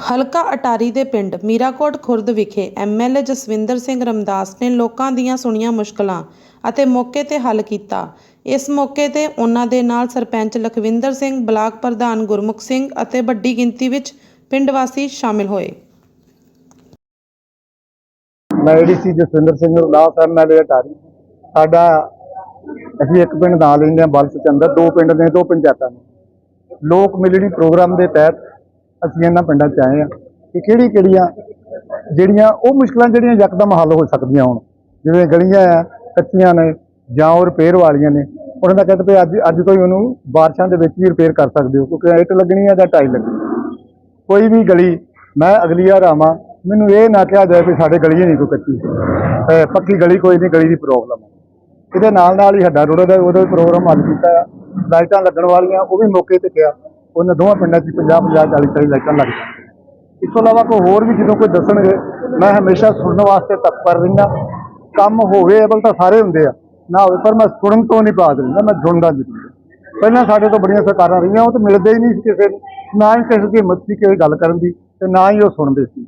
ਹਲਕਾ ਅਟਾਰੀ ਦੇ ਪਿੰਡ ਮੀਰਾਕੋਟ ਖੁਰਦ ਵਿਖੇ ਐਮਐਲਏ ਜਸਵਿੰਦਰ ਸਿੰਘ ਰਮਦਾਸ ਨੇ ਲੋਕਾਂ ਦੀਆਂ ਸੁਣੀਆਂ ਮੁਸ਼ਕਲਾਂ ਅਤੇ ਮੌਕੇ ਤੇ ਹੱਲ ਕੀਤਾ। ਇਸ ਮੌਕੇ ਤੇ ਉਹਨਾਂ ਦੇ ਨਾਲ ਸਰਪੰਚ ਲਖਵਿੰਦਰ ਸਿੰਘ, ਬਲਾਕ ਪ੍ਰਧਾਨ ਗੁਰਮੁਖ ਸਿੰਘ ਅਤੇ ਵੱਡੀ ਗਿਣਤੀ ਵਿੱਚ ਪਿੰਡ ਵਾਸੀ ਸ਼ਾਮਿਲ ਹੋਏ। ਮੈਂ ਏਡੀਸੀ ਜਸਵਿੰਦਰ ਸਿੰਘ ਉਲਾਸ ਐਮਐਲਏ ਅਟਾਰੀ। ਸਾਡਾ, ਅਸੀਂ ਇੱਕ ਪਿੰਡ ਨਾਲ ਲੈਂਦੇ ਹਾਂ ਬਲਸ ਚੰਦਰ ਦੋ ਪਿੰਡ ਨੇ, ਦੋ ਪੰਚਾਇਤਾਂ ਨੇ। ਲੋਕ ਮਿਲਣੀ ਪ੍ਰੋਗਰਾਮ ਦੇ ਤਹਿਤ ਅਸੀਂ ਇਹਨਾਂ ਪਿੰਡਾਂ 'ਚ ਆਏ ਹਾਂ ਕਿ ਕਿਹੜੀ ਕਿਹੜੀਆਂ ਜਿਹੜੀਆਂ ਉਹ ਮੁਸ਼ਕਲਾਂ ਜਿਹੜੀਆਂ ਯਕਦਮ ਹੱਲ ਹੋ ਸਕਦੀਆਂ ਹੁਣ। ਜਿਵੇਂ ਗਲੀਆਂ ਆ, ਕੱਚੀਆਂ ਨੇ ਜਾਂ ਉਹ ਰਿਪੇਅਰ ਵਾਲੀਆਂ ਨੇ, ਉਹਨਾਂ ਦਾ ਕਹਿੰਦੇ ਵੀ ਅੱਜ ਅੱਜ ਤੋਂ ਹੀ ਉਹਨੂੰ ਬਾਰਿਸ਼ਾਂ ਦੇ ਵਿੱਚ ਵੀ ਰਿਪੇਅਰ ਕਰ ਸਕਦੇ ਹੋ, ਕਿਉਂਕਿ ਇੱਟ ਲੱਗਣੀ ਹੈ ਜਾਂ ਟਾਈਲ ਲੱਗਣੀ ਕੋਈ ਵੀ ਗਲੀ, ਮੈਂ ਅਗਲੀ ਵਾਰ ਆਵਾਂ, ਮੈਨੂੰ ਇਹ ਨਾ ਕਿਹਾ ਜਾਏ ਵੀ ਸਾਡੇ ਗਲੀ ਹੀ ਨਹੀਂ ਕੋਈ ਕੱਚੀ। ਪੱਕੀ ਗਲੀ ਕੋਈ ਨਹੀਂ, ਗਲੀ ਦੀ ਪ੍ਰੋਬਲਮ ਹੈ ਇਹਦੇ ਨਾਲ ਨਾਲ ਹੀ ਹੱਡਾ ਰੋੜਾ ਦਾ ਉਹਦਾ ਪ੍ਰੋਗਰਾਮ ਹੱਲ ਕੀਤਾ ਆ। ਲਾਈਟਾਂ ਲੱਗਣ ਵਾਲੀਆਂ, ਉਹ ਵੀ ਮੌਕੇ ਤੇ ਕਿਹਾ। ਉਹਨਾਂ ਦੋਵਾਂ ਪਿੰਡਾਂ 'ਚ 50 50 40 40 ਲਾਈਟਾਂ ਲੱਗ ਜਾਣਗੀਆਂ ਇਸ ਤੋਂ ਇਲਾਵਾ ਕੋਈ ਹੋਰ ਵੀ ਜਦੋਂ ਕੋਈ ਦੱਸਣਗੇ, ਮੈਂ ਹਮੇਸ਼ਾ ਸੁਣਨ ਵਾਸਤੇ ਤਤਪਰ ਰਹਿੰਦਾ ਕੰਮ ਹੋਵੇ ਅਬਲ ਤਾਂ ਸਾਰੇ ਹੁੰਦੇ ਆ। ਨਾ ਹੋਵੇ ਪਰ ਮੈਂ ਸੁਣਨ ਤੋਂ ਨਹੀਂ ਬਾਜ਼ ਰਹਿੰਦਾ, ਮੈਂ ਸੁਣਦਾ ਜ਼ਰੂਰ ਪਹਿਲਾਂ ਸਾਡੇ ਤੋਂ ਬੜੀਆਂ ਸਰਕਾਰਾਂ ਰਹੀਆਂ, ਉਹ ਤਾਂ ਮਿਲਦੇ ਹੀ ਨਹੀਂ ਸੀ ਕਿਸੇ ਨੂੰ। ਨਾ ਹੀ ਕਿਸੇ ਦੀ ਹਿੰਮਤ ਸੀ ਕਿਸੇ ਗੱਲ ਕਰਨ ਦੀ ਤੇ ਨਾ ਹੀ ਉਹ ਸੁਣਦੇ ਸੀ।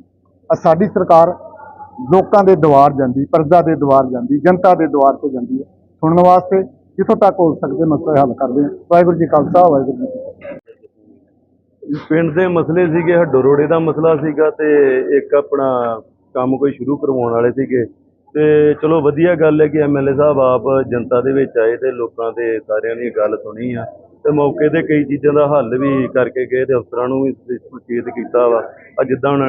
ਸਾਡੀ ਸਰਕਾਰ ਲੋਕਾਂ ਦੇ ਦੁਆਰ ਜਾਂਦੀ, ਪ੍ਰਜਾ ਦੇ ਦੁਆਰ ਜਾਂਦੀ, ਜਨਤਾ ਦੇ ਦੁਆਰ ਤੇ ਜਾਂਦੀ ਹੈ ਸੁਣਨ ਵਾਸਤੇ ਜਿੱਥੋਂ ਤੱਕ ਹੋ ਸਕਦੇ, ਮਸਲੇ ਹੱਲ ਕਰਦੇ ਹਾਂ ਵਾਹਿਗੁਰੂ ਜੀ ਖਾਲਸਾ, ਵਾਹਿਗੁਰੂ ਜੀ ਪਿੰਡ ਦੇ ਮਸਲੇ ਸੀਗੇ, ਹੱਡੋ ਰੋੜੇ ਦਾ ਮਸਲਾ ਸੀਗਾ ਤੇ ਇੱਕ ਆਪਣਾ ਕੰਮ ਕੋਈ ਸ਼ੁਰੂ ਕਰਵਾਉਣ ਵਾਲੇ ਸੀਗੇ। ਤੇ ਚਲੋ ਵਧੀਆ ਗੱਲ ਹੈ ਕਿ ਐਮਐਲਏ ਸਾਹਿਬ ਆਪ ਜਨਤਾ ਦੇ ਵਿੱਚ ਆਏ ਤੇ ਲੋਕਾਂ ਦੇ ਸਾਰਿਆਂ ਦੀ ਗੱਲ ਸੁਣੀ ਆ। ਤੇ ਮੌਕੇ ਤੇ ਕਈ ਚੀਜ਼ਾਂ ਦਾ ਹੱਲ ਵੀ ਕਰਕੇ ਗਏ ਤੇ ਅਫਸਰਾਂ ਨੂੰ ਵੀ ਸੁਚੇਤ ਕੀਤਾ ਵਾ। ਆ ਜਿੱਦਾਂ ਹੁਣ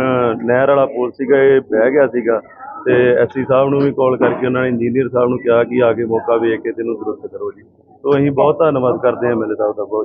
ਨਹਿਰ ਵਾਲਾ ਪੁਲ ਸੀਗਾ, ਇਹ ਬਹਿ ਗਿਆ ਸੀਗਾ ਤੇ ਐਸਸੀ ਸਾਹਿਬ ਨੂੰ ਵੀ ਕਾਲ ਕਰਕੇ ਉਹਨਾਂ ਨੇ ਇੰਜੀਨੀਅਰ ਸਾਹਿਬ ਨੂੰ ਕਿਹਾ ਕਿ ਆ ਕੇ ਮੌਕਾ ਵੇਖ ਕੇ ਤੈਨੂੰ ਦਰੁਸਤ ਕਰੋ ਜੀ। ਤੋਂ ਅਸੀਂ ਬਹੁਤ ਧੰਨਵਾਦ ਕਰਦੇ ਹਾਂ ਐਮਐਲਏ ਸਾਹਿਬ ਦਾ ਬਹੁਤ।